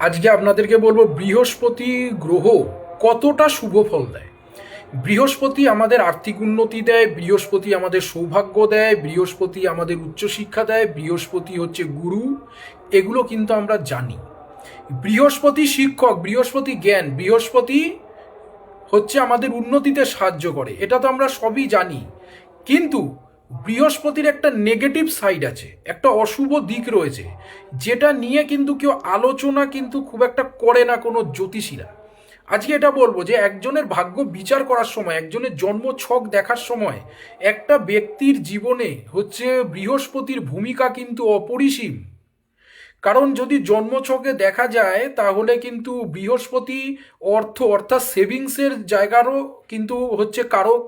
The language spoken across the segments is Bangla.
আজকে আপনাদেরকে বলব, বৃহস্পতি গ্রহ কতটা শুভ ফল দেয়। বৃহস্পতি আমাদের আর্থিক উন্নতি দেয়, বৃহস্পতি আমাদের সৌভাগ্য দেয়, বৃহস্পতি আমাদের উচ্চশিক্ষা দেয়, বৃহস্পতি হচ্ছে গুরু, এগুলো কিন্তু আমরা জানি। বৃহস্পতি শিক্ষক, বৃহস্পতি জ্ঞান, বৃহস্পতি হচ্ছে আমাদের উন্নতিতে সাহায্য করে, এটা তো আমরা সবই জানি। কিন্তু বৃহস্পতির একটা নেগেটিভ সাইড আছে, একটা অশুভ দিক রয়েছে, যেটা নিয়ে কিন্তু কেউ আলোচনা কিন্তু খুব একটা করে না কোনো জ্যোতিষীরা। আজকে এটা বলব যে একজনের ভাগ্য বিচার করার সময়, একজনের জন্ম ছক দেখার সময়, একটা ব্যক্তির জীবনে হচ্ছে বৃহস্পতির ভূমিকা কিন্তু অপরিসীম। কারণ যদি জন্মছকে দেখা যায়, তাহলে কিন্তু বৃহস্পতি অর্থ অর্থাৎ সেভিংসের জায়গারও কিন্তু হচ্ছে কারক,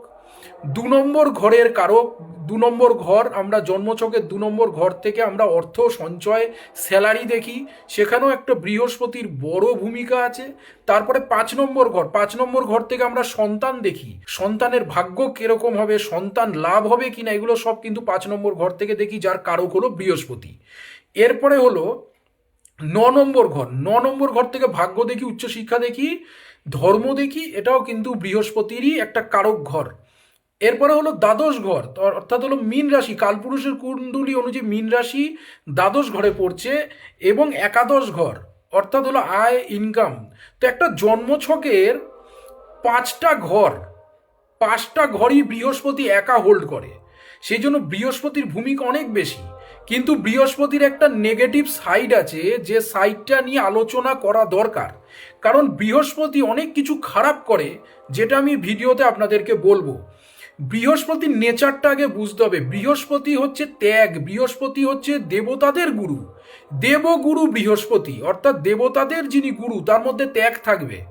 দু নম্বর ঘরের কারক দু নম্বর ঘর, আমরা জন্মচকের দু নম্বর ঘর থেকে আমরা অর্থ, সঞ্চয়, স্যালারি দেখি। সেখানেও একটা বৃহস্পতির বড় ভূমিকা আছে। তারপরে পাঁচ নম্বর ঘর, পাঁচ নম্বর ঘর থেকে আমরা সন্তান দেখি। সন্তানের ভাগ্য কীরকম হবে, সন্তান লাভ হবে কিনা, এগুলো সব কিন্তু পাঁচ নম্বর ঘর থেকে দেখি, যার কারক হলো বৃহস্পতি। এরপরে হলো ন নম্বর ঘর, ন নম্বর ঘর থেকে ভাগ্য দেখি, উচ্চশিক্ষা দেখি, ধর্ম দেখি, এটাও কিন্তু বৃহস্পতিরই একটা কারক ঘর। এরপরে হলো দ্বাদশ ঘর অর্থাৎ হলো মীন রাশি, কালপুরুষের কুণ্ডলী অনুযায়ী মীন রাশি দ্বাদশ ঘরে পড়ছে এবং একাদশ ঘর, অর্থাৎ হলো আয় ইনকাম তো একটা জন্মছকের পাঁচটা ঘর, পাঁচটা ঘরই বৃহস্পতি একা হোল্ড করে। সেই জন্য বৃহস্পতির ভূমিকা অনেক বেশি। কিন্তু বৃহস্পতির একটা নেগেটিভ সাইড আছে, যে সাইডটা নিয়ে আলোচনা করা দরকার। কারণ বৃহস্পতি অনেক কিছু খারাপ করে, যেটা আমি ভিডিওতে আপনাদেরকে বলব। বৃহস্পতির নেচারটা আগে বুঝতে হবে। বৃহস্পতি হচ্ছে ত্যাগ, বৃহস্পতি হচ্ছে দেবতাদের গুরু। দেবগুরু বৃহস্পতি, অর্থাৎ দেবতাদের যিনি গুরু, তার মধ্যে ত্যাগ থাকবে।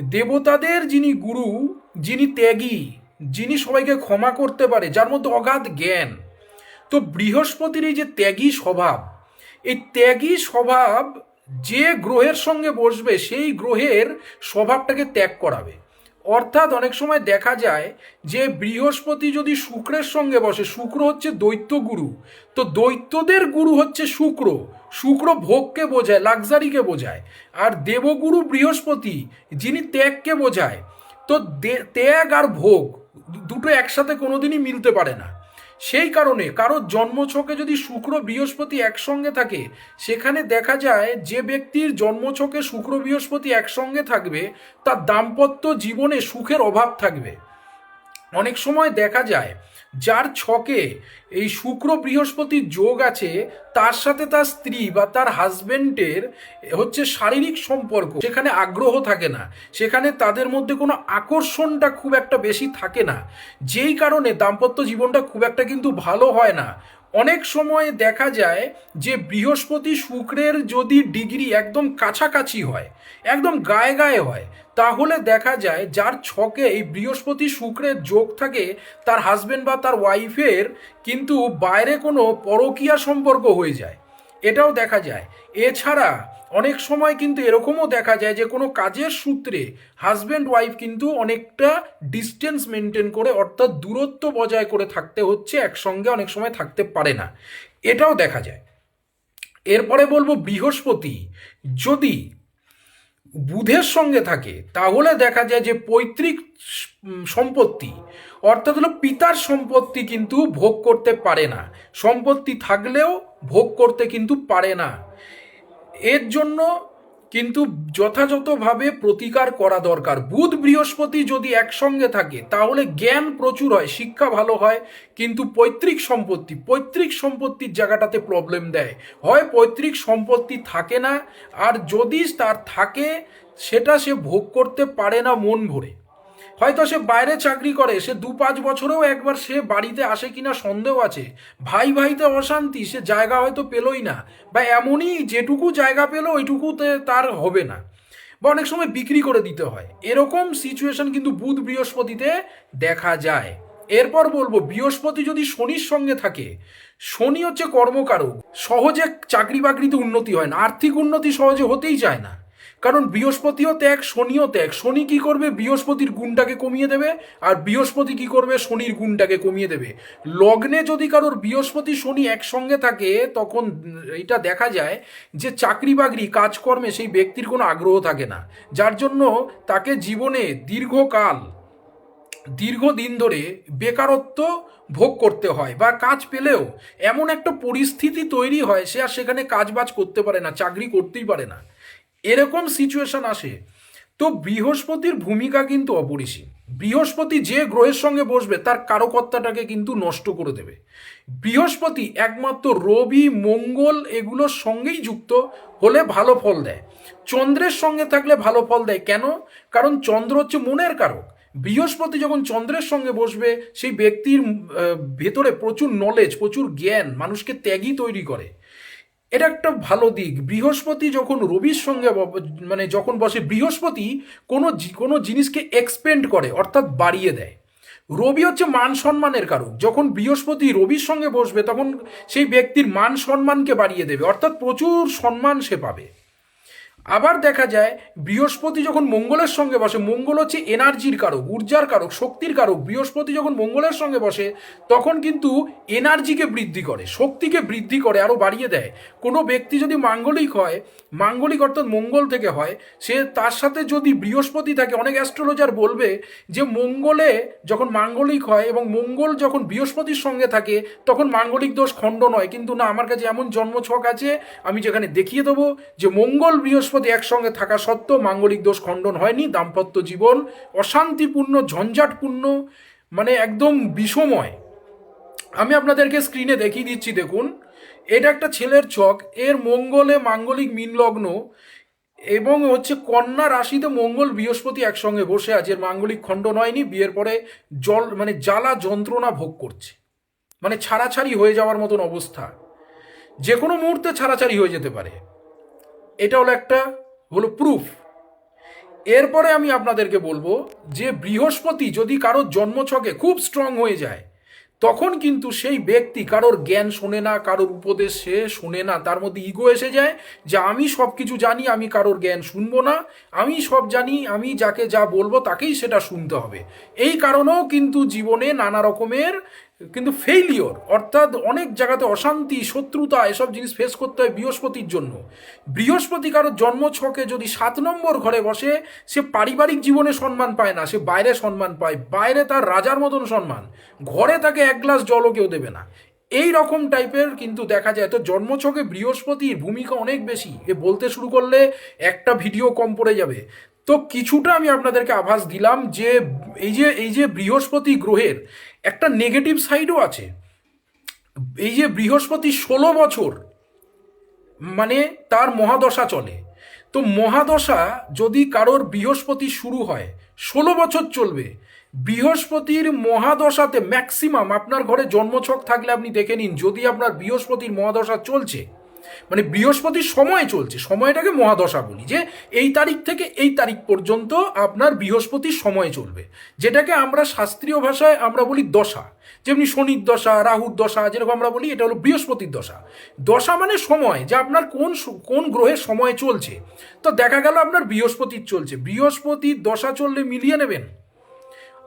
দেবতাদের যিনি গুরু, যিনি ত্যাগী, যিনি সবাইকে ক্ষমা করতে পারে, যার মধ্যে অগাধ জ্ঞান। তো বৃহস্পতির এই যে ত্যাগী স্বভাব, এই ত্যাগী স্বভাব যে গ্রহের সঙ্গে বসবে, সেই গ্রহের স্বভাবটাকে ত্যাগ করাবে। অর্থাৎ অনেক সময় দেখা যায় যে বৃহস্পতি যদি শুক্রের সঙ্গে বসে, শুক্র হচ্ছে দৈত্য গুরু, তো দৈত্যদের গুরু হচ্ছে শুক্র। শুক্র ভোগকে বোঝায়, লাক্সারিকে বোঝায়। আর দেবগুরু বৃহস্পতি, যিনি ত্যাগকে বোঝায়। তো ত্যাগ আর ভোগ দুটো একসাথে কোনোদিনই মিলতে পারে না। সেই কারণে কারও জন্মছকে যদি শুক্র বৃহস্পতি একসঙ্গে থাকে, সেখানে দেখা যায় যে ব্যক্তির জন্মছকে শুক্র বৃহস্পতি একসঙ্গে থাকবে, তার দাম্পত্য জীবনে সুখের অভাব থাকবে। অনেক সময় দেখা যায় যার ছকে এই শুক্র বৃহস্পতির যোগ আছে, তার সাথে তার স্ত্রী বা তার হাজবেন্ডের হচ্ছে শারীরিক সম্পর্ক, সেখানে আগ্রহ থাকে না, সেখানে তাদের মধ্যে কোনো আকর্ষণটা খুব একটা বেশি থাকে না। যেই কারণে দাম্পত্য জীবনটা খুব একটা কিন্তু ভালো হয় না। অনেক সময় দেখা যায় যে বৃহস্পতি শুক্রের যদি ডিগ্রি একদম কাছাকাছি হয়, একদম গায়ে গায়ে হয়, তাহলে দেখা যায় যার ছকে এই বৃহস্পতি শুক্রের যোগ থাকে তার হাজব্যান্ড বা তার ওয়াইফের কিন্তু বাইরে কোনো পরকীয়া সম্পর্ক হয়ে যায়। এটাও দেখা যায়। এছাড়া অনেক সময় কিন্তু এরকমও দেখা যায় যে কোনো কাজের সূত্রে হাজব্যান্ড ওয়াইফ কিন্তু অনেকটা ডিস্টেন্স মেনটেন করে, অর্থাৎ দূরত্ব বজায় করে থাকতে হচ্ছে, একসঙ্গে অনেক সময় থাকতে পারে না। এটাও দেখা যায়। এরপরে বলব বৃহস্পতি, যদি বুধের সঙ্গে থাকে, তাহলে দেখা যায় যে পৈতৃক সম্পত্তি, অর্থাৎ হলো পিতার সম্পত্তি কিন্তু ভোগ করতে পারে না। সম্পত্তি থাকলেও ভোগ করতে কিন্তু পারে না। এর জন্য কিন্তু যথাযথভাবে প্রতিকার করা দরকার। বুধ বৃহস্পতি যদি একসঙ্গে থাকে, তাহলে জ্ঞান প্রচুর হয়, শিক্ষা ভালো হয়, কিন্তু পৈতৃক সম্পত্তি, পৈতৃক সম্পত্তির জায়গাটাতে প্রবলেম দেয়। হয় পৈতৃক সম্পত্তি থাকে না, আর যদি তার থাকে, সেটা সে ভোগ করতে পারে না মন ভরে। হয়তো সে বাইরে চাকরি করে, সে দু পাঁচ বছরেও একবার সে বাড়িতে আসে কিনা সন্দেহ আছে। ভাই ভাইতে অশান্তি, সে জায়গা হয়তো পেলই না। বা এমনই যেটুকু জায়গা পেল, ওইটুকুতে তার হবে না। বা অনেক সময় বিক্রি করে দিতে হয়। এরকম সিচুয়েশন কিন্তু বুধ বৃহস্পতিতে দেখা যায়। এরপর বলব, বৃহস্পতি যদি শনির সঙ্গে থাকে, শনি হচ্ছে কর্মকারক। সহজে চাকরি বাকরিতে উন্নতি হয় না। আর্থিক উন্নতি সহজে হতেই চায় না। কারণ বৃহস্পতিও ত্যাগ, শনিও ত্যাগ। শনি কি করবে? বৃহস্পতির গুণটাকে কমিয়ে দেবে আর বৃহস্পতি কি করবে? শনির গুণটাকে কমিয়ে দেবে। লগ্নে যদি কারোর বৃহস্পতি, শনি একসঙ্গে থাকে, তখন এটা দেখা যায় যে চাকরি বাকরি, কাজকর্মে সেই ব্যক্তির কোনো আগ্রহ থাকে না। যার জন্য তাকে জীবনে দীর্ঘকাল, দীর্ঘদিন ধরে বেকারত্ব ভোগ করতে হয় বা কাজ পেলেও এমন একটা পরিস্থিতি তৈরি হয় সে আর সেখানে কাজবাজ করতে পারে না, চাকরি করতেই পারে না। এরকম সিচুয়েশন আসে, তো বৃহস্পতির ভূমিকা কিন্তু অপরিসীম। বৃহস্পতি যে গ্রহের সঙ্গে বসবে, তার কারকত্তাটাকে কিন্তু নষ্ট করে দেবে। বৃহস্পতি একমাত্র রবি, মঙ্গল এগুলোর সঙ্গেই যুক্ত, হলে ভালো ফল দেয়। চন্দ্রের সঙ্গে থাকলে ভালো ফল দেয়। কেন? কারণ চন্দ্র হচ্ছে মনের কারক। বৃহস্পতি যখন চন্দ্রের সঙ্গে বসবে, সেই ব্যক্তির ভেতরে প্রচুর নলেজ প্রচুর জ্ঞান, মানুষকে ত্যাগী তৈরি করে। এটা একটা ভালো দিক। বৃহস্পতি যখন রবির সঙ্গে মানে যখন বসে, বৃহস্পতি কোনো কোনো জিনিসকে এক্সপেন্ড করে, অর্থাৎ বাড়িয়ে দেয়। রবি হচ্ছে মান সম্মানের কারণ যখন বৃহস্পতি রবির সঙ্গে বসবে, তখন সেই ব্যক্তির মান সম্মানকে বাড়িয়ে দেবে, অর্থাৎ প্রচুর সম্মান সে পাবে। আবার দেখা যায়, বৃহস্পতি যখন মঙ্গলের সঙ্গে বসে, মঙ্গল হচ্ছে এনার্জির কারক, ঊর্জার কারক, শক্তির কারক, বৃহস্পতি যখন মঙ্গলের সঙ্গে বসে, তখন কিন্তু এনার্জিকে বৃদ্ধি করে, শক্তিকে বৃদ্ধি করে, আরও বাড়িয়ে দেয়। কোনো ব্যক্তি যদি মাঙ্গলিক হয়, মাঙ্গলিক অর্থাৎ মঙ্গল থেকে হয়, সে তার সাথে যদি বৃহস্পতি থাকে, অনেক অ্যাস্ট্রোলজার বলবে যে মঙ্গলে যখন মাঙ্গলিক হয় এবং মঙ্গল যখন বৃহস্পতির সঙ্গে থাকে, তখন মাঙ্গলিক দোষ খণ্ড নয়। কিন্তু না, আমার কাছে এমন জন্মছক আছে, আমি যেখানে দেখিয়ে দেবো যে মঙ্গল বৃহস্পতি একসঙ্গে থাকা সত্ত্বেও মাঙ্গলিক দোষ খণ্ডন হয়নি। দাম্পত্য জীবন অশান্তিপূর্ণ, ঝঞ্ঝাটপূর্ণ মানে একদম বিষময়। আমি আপনাদেরকে স্ক্রিনে দেখিয়ে দিচ্ছি, দেখুন। এটা একটা ছেলের ছক এর মঙ্গলে মাঙ্গলিক মিনলগ্ন এবং হচ্ছে কন্যা রাশিতে মঙ্গল বৃহস্পতি একসঙ্গে বসে আছে। এর মাঙ্গলিক খণ্ডন হয়নি। বিয়ের পরে জল মানে জ্বালা যন্ত্রণা ভোগ করছে। মানে ছাড়াছাড়ি হয়ে যাওয়ার মতন অবস্থা। যে কোনো মুহূর্তে ছাড়াছাড়ি হয়ে যেতে পারে। এটা হলো একটা হলো প্রুফ এরপরে আমি আপনাদেরকে বলব যে বৃহস্পতি যদি কারোর জন্মছকে খুব স্ট্রং হয়ে যায়, তখন কিন্তু সেই ব্যক্তি কারোর জ্ঞান শোনে না, কারোর উপদেশ সে শোনে না, তার মধ্যে ইগো এসে যায় যে আমি সব কিছু জানি, আমি কারোর জ্ঞান শুনব না, আমি সব জানি, আমি যাকে যা বলব তাকেই সেটা শুনতে হবে। এই কারণেও কিন্তু জীবনে নানা রকমের কিন্তু ফেইলিওর অর্থাৎ অনেক জায়গাতে অশান্তি, শত্রুতা, এসব জিনিস ফেস করতে হয় বৃহস্পতির জন্য। বৃহস্পতি কারোর জন্মছকে যদি সাত নম্বর ঘরে বসে, সে পারিবারিক জীবনে সম্মান পায় না, সে বাইরে সম্মান পায়, বাইরে তার রাজার মতন সম্মান। ঘরে তাকে এক গ্লাস জলও কেউ দেবে না। এই রকম টাইপের কিন্তু দেখা যায়। তো জন্মছকে বৃহস্পতির ভূমিকা অনেক বেশি। এ বলতে শুরু করলে একটা ভিডিও কম পড়ে যাবে। তো কিছুটা আমি আপনাদেরকে আভাস দিলাম যে এই যে এই যে বৃহস্পতি গ্রহের একটা নেগেটিভ সাইডও আছে। এই যে বৃহস্পতি ষোলো বছর মানে তার মহাদশা চলে। তো মহাদশা যদি কারোর বৃহস্পতি শুরু হয়, ষোলো বছর চলবে। বৃহস্পতির মহাদশাতে ম্যাক্সিমাম আপনার ঘরে জন্মছক থাকলে আপনি দেখে নিন, যদি আপনার বৃহস্পতির মহাদশা চলছে মানে বৃহস্পতির সময় চলছে, সময়টাকে মহাদশা বলি, যে এই তারিখ থেকে এই তারিখ পর্যন্ত আপনার বৃহস্পতির সময় চলবে, যেটাকে আমরা শাস্ত্রীয় ভাষায় আমরা বলি দশা, যেমনি শনির দশা, রাহুর দশা, যেরকম আমরা বলি, এটা হলো বৃহস্পতির দশা। দশা মানে সময়, যে আপনার কোন কোন গ্রহের সময় চলছে। তো দেখা গেল আপনার বৃহস্পতির চলছে, বৃহস্পতির দশা চললে মিলিয়ে নেবেন।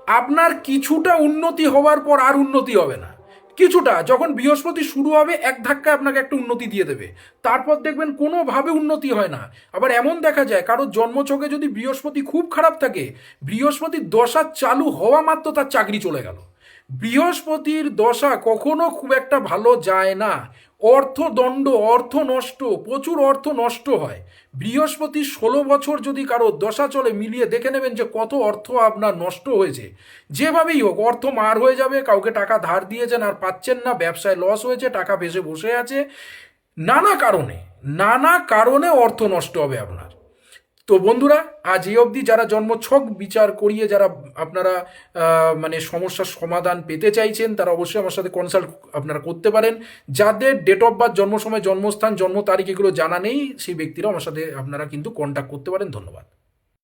আপনার কিছুটা উন্নতি হওয়ার পর আর উন্নতি হবে না। কিছুটা, যখন বৃহস্পতি শুরু হবে, এক ধাক্কায় আপনাকে একটা উন্নতি দিয়ে দেবে। তারপর দেখবেন কোনোভাবে উন্নতি হয় না। আবার এমন দেখা যায়, কারোর জন্মছকে যদি বৃহস্পতি খুব খারাপ থাকে, বৃহস্পতির দশা চালু হওয়া মাত্র তার চাকরি চলে গেল। বৃহস্পতির দশা কখনো খুব একটা ভালো যায় না। অর্থদণ্ড, অর্থ নষ্ট, প্রচুর অর্থ নষ্ট হয়। বৃহস্পতি ষোলো বছর যদি কারও দশা চলে, মিলিয়ে দেখে নেবেন যে কত অর্থ আপনার নষ্ট হয়েছে। যেভাবেই হোক, অর্থ মার হয়ে যাবে, কাউকে টাকা ধার দিয়েছেন আর পাচ্ছেন না, ব্যবসায় লস হয়েছে, টাকা ভেসে বসে আছে। নানা কারণে নানা কারণে অর্থ নষ্ট হবে আপনার। তো বন্ধুরা, আজ এই অবধি যারা জন্মছক বিচার করিয়ে যারা আপনারা মানে সমস্যার সমাধান পেতে চাইছেন, তারা অবশ্যই আমার সাথে কনসাল্ট আপনারা করতে পারেন। যাদের ডেট অফ বার্থ জন্ম সময়, জন্মস্থান, জন্ম তারিখ এগুলো জানা নেই, সেই ব্যক্তিরাও আমার সাথে আপনারা কিন্তু কন্ট্যাক্ট করতে পারেন। ধন্যবাদ।